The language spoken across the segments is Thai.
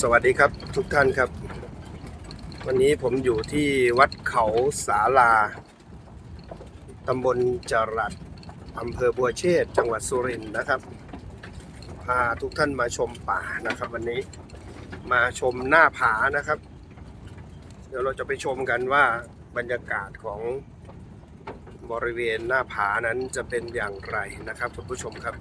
สวัสดีครับทุกท่านครับ วันนี้ผมอยู่ที่วัดเขาสาลาตำบลจรัสอำเภอบัวเชษจังหวัดสุรินทร์นะครับพาทุกท่านมาชมป่านะครับ วันนี้มาชมหน้าผานะครับ เดี๋ยวเราจะไปชมกันว่าบรรยากาศของบริเวณหน้าผานั้นจะเป็นอย่างไรนะครับคุณผู้ชมครับ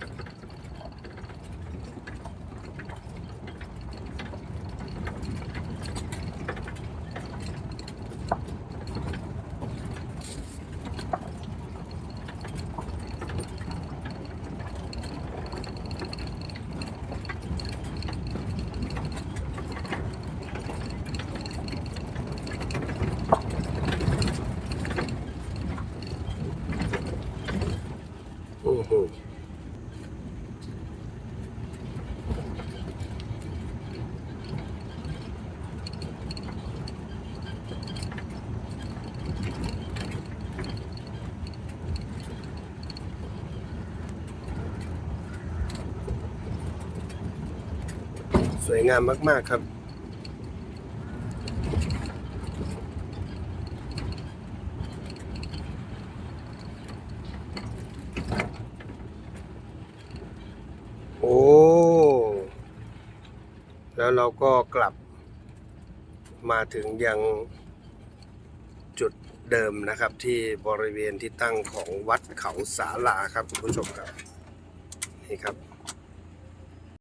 โอ้โหสวยงามมาก ๆ ครับ โอ้ แล้วเราก็กลับมาถึงยังจุดเดิมนะครับ ที่บริเวณที่ตั้งของวัดเขาสาลาครับคุณผู้ชมครับนี่ครับ